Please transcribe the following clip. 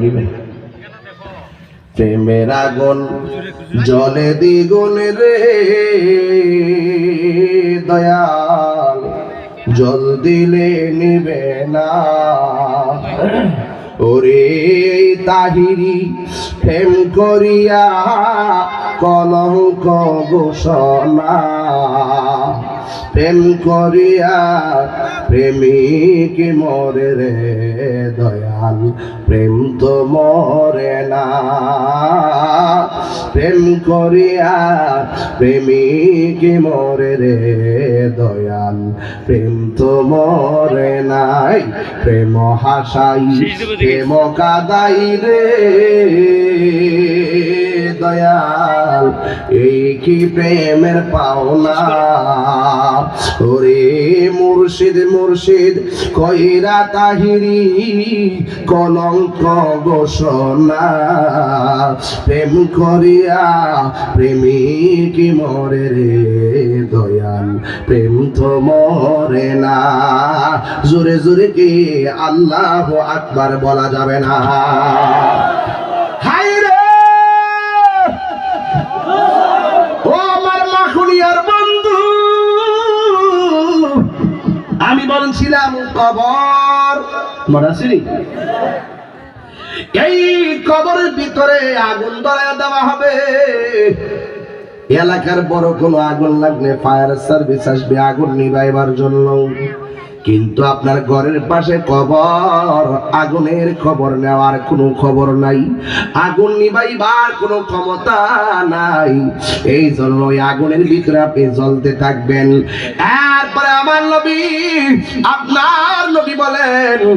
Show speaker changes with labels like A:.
A: নিবে প্রেমের আগুন জলে দ্বিগুণ রে, দয়াল জল দিলে নিবে না। ওরে তাহিরি প্রেম করিয়া কলঙ্ক ঘোষণা। প্রেম করিয়া প্রেমিক মরে রে দয়াল প্রেম তো মরে না। প্রেম করিয়া প্রেমিক মরে রে দয়াল প্রেম তো মরে নাই। প্রেম হাসাই প্রেম কাদাই রে দয়াল। এই কি প্রেমের পাওনা। ওরে মুর্শিদ মুর্শিদ, কইরা তাহিরি কলঙ্ক ঘোষণা। প্রেম করিয়া প্রেমিক মরে রে দয়াল, প্রেম তো মরে না। জোরে জোরে কি আল্লাহ আকবার বলা যাবে না। আমি বলছিলাম কবর। মনে আসেনি? এই কবরের ভিতরে আগুন ধরায় দেওয়া হবে। এলাকার বড় কোনো আগুন লাগলে ফায়ার সার্ভিস আসবে আগুন নিভাইবার জন্য। কিন্তু আপনার ঘরের পাশে কবর, আগুনের খবর নেওয়ার কোনো খবর নাই। আগুন নিভাইবার কোনো ক্ষমতা নাই। এই জন্য ওই আগুনের ভিতরে আপনি জ্বলতে থাকবেন। এরপরে আমার নবী, আপনার নবী বলেন